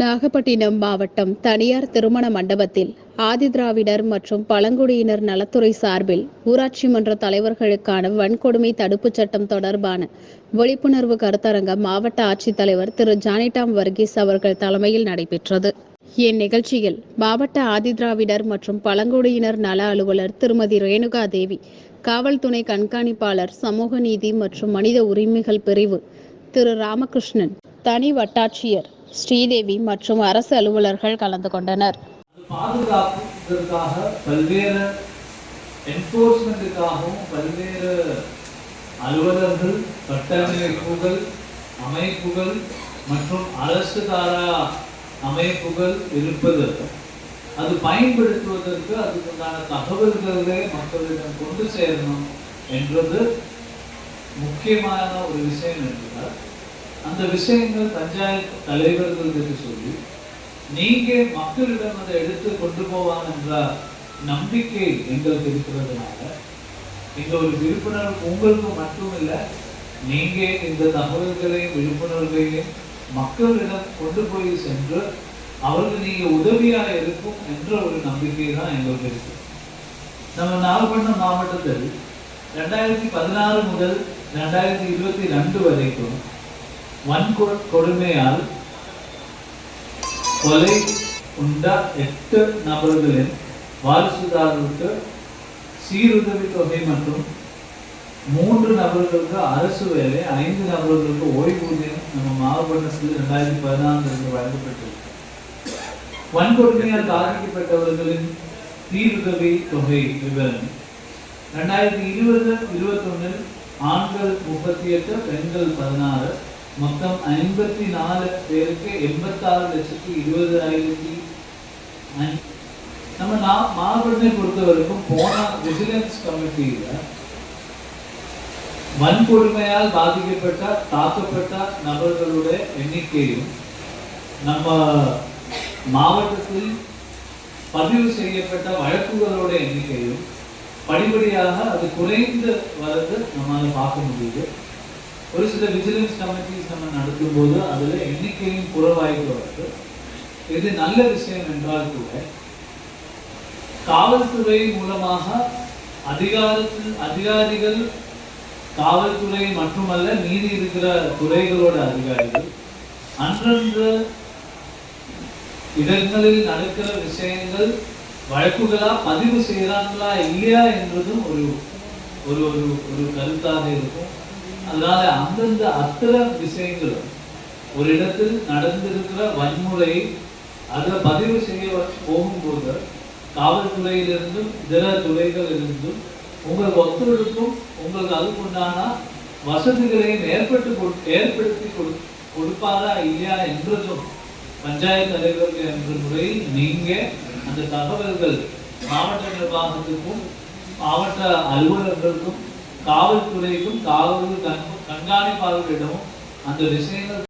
நாகப்பட்டினம் மாவட்டம் தனியார் திருமண மண்டபத்தில் ஆதிதிராவிடர் மற்றும் பழங்குடியினர் நலத்துறை சார்பில் ஊராட்சி மன்ற தலைவர்களுக்கான வன்கொடுமை தடுப்புச் சட்டம் தொடர்பான விழிப்புணர்வு கருத்தரங்கம் மாவட்ட ஆட்சித்தலைவர் திரு. ஜானிடாம் வர்கீஸ் அவர்கள் தலைமையில் நடைபெற்றது. இந்நிகழ்ச்சியில் மாவட்ட ஆதிதிராவிடர் மற்றும் பழங்குடியினர் நல அலுவலர் திருமதி ரேணுகா தேவி காவல்துணை கண்காணிப்பாளர் சமூக நீதி மற்றும் மனித உரிமைகள் பிரிவு திரு. ராமகிருஷ்ணன் தனி வட்டாட்சியர் ஸ்ரீதேவி மற்றும் அரசு அலுவலர்கள் கலந்து கொண்டனர். பாதுகாப்புக்காக பல்வேறு என்ஃபோர்ஸ்மெண்ட்டுக்காகவும் பல்வேறு அலுவலர்கள் கட்டமைப்புகள் அமைப்புகள் மற்றும் அரசு தாரா அமைப்புகள் இருப்பது. அது பயன்படுத்துவதற்கு அதுக்குண்டான தகவல்களே மக்களிடம் கொண்டு சேரணும் என்றது முக்கியமான ஒரு விஷயம் என்றால் அந்த விஷயங்கள் பஞ்சாயத்து தலைவர்களுக்கு சொல்லி நீங்க மக்களிடம் அதை எடுத்து கொண்டு போவான் என்ற நம்பிக்கை எங்களுக்கு இருக்கிறதுனால இந்த ஒரு விழிப்புணர்வு உங்களுக்கு மட்டும் இல்லை நீங்க இந்த தகவல்களையும் விழிப்புணர்வையும் மக்களிடம் கொண்டு போய் சென்று அவருக்கு நீங்க உதவியா இருக்கும் என்ற ஒரு நம்பிக்கை தான் எங்களுக்கு இருக்கு. நம்ம நாகப்பட்டினம் மாவட்டத்தில் ரெண்டாயிரத்தி பதினாறு முதல் ரெண்டாயிரத்தி இருபத்தி ரெண்டு வரைக்கும் வன்கொ- கொடுமையால் கொலை உண்ட எட்டு நபர்களின் வாரிசுதாரருக்கு சீருதவி தொகை மற்றும் மூன்று நபர்களுக்கு அரசு வேலை ஐந்து நபர்களுக்கு ஓய்வூதியம் நம்ம மாவட்டத்தில் ரெண்டாயிரத்தி பதினான்கு இருந்து வழங்கப்பட்டிருக்கு. வன்கொடுமையால் பாதிக்கப்பட்டவர்களின் சீருதவி தொகை விவரம் ரெண்டாயிரத்தி இருபது இருபத்தொன்னில் ஆண்கள் முப்பத்தி எட்டு பெண்கள் பதினாறு மொத்தம் ஐம்பத்தி நாலு பேருக்கு எண்பத்தாறு லட்சத்தி இருபதாயிரத்தி நம்ம நான் மாவட்டத்தை பொறுத்த வரைக்கும் போன விஜிலன்ஸ் கமிட்டியில் வன்கொடுமையால் பாதிக்கப்பட்ட தாக்கப்பட்ட நபர்களுடைய எண்ணிக்கையும் நம்ம மாவட்டத்தில் பதிவு செய்யப்பட்ட வழக்குகளோட எண்ணிக்கையும் படிப்படியாக அது குறைந்து வரது நம்மளால் பார்க்க முடியுது. ஒரு சில விஜிலன்ஸ் கமிட்டிஸ் நம்ம நடத்தும் போது அதுல எண்ணிக்கையும் குறைவாயிட்டு வருது. இது நல்ல விஷயம் என்றால் கூட காவல்துறை மூலமாக அதிகாரத்தில் அதிகாரிகள் காவல்துறை மட்டுமல்ல மீதி இருக்கிற துறைகளோட அதிகாரிகள் அன்றன்று இடங்களில் நடக்கிற விஷயங்கள் வழக்குகளா பதிவு செய்கிறாங்களா இல்லையா என்றதும் ஒரு ஒரு ஒரு ஒரு கருத்தாக இருக்கும். அதனால அந்தந்த அத்தனை விஷயங்களும் ஒரு இடத்தில் நடந்திருக்கிற வன்முறை அதை பதிவு செய்ய போகும்போது காவல்துறையிலிருந்தும் இதர துறைகளிலிருந்தும் உங்களுக்கு ஒத்துழைப்பும் உங்களுக்கு அதுக்குண்டான வசதிகளையும் ஏற்பட்டு கொடு- ஏற்படுத்தி கொடு கொடுப்பாரா இல்லையா என்றதும் பஞ்சாயத்து தலைவர்கள் என்ற முறையில் நீங்க அந்த தகவல்கள் மாவட்ட நிர்வாகத்துக்கும் மாவட்ட அலுவலர்களுக்கும் காவல்துறைக்கும் காவல் கண்காணிப்பாளர்களிடமும் அந்த விஷயங்கள்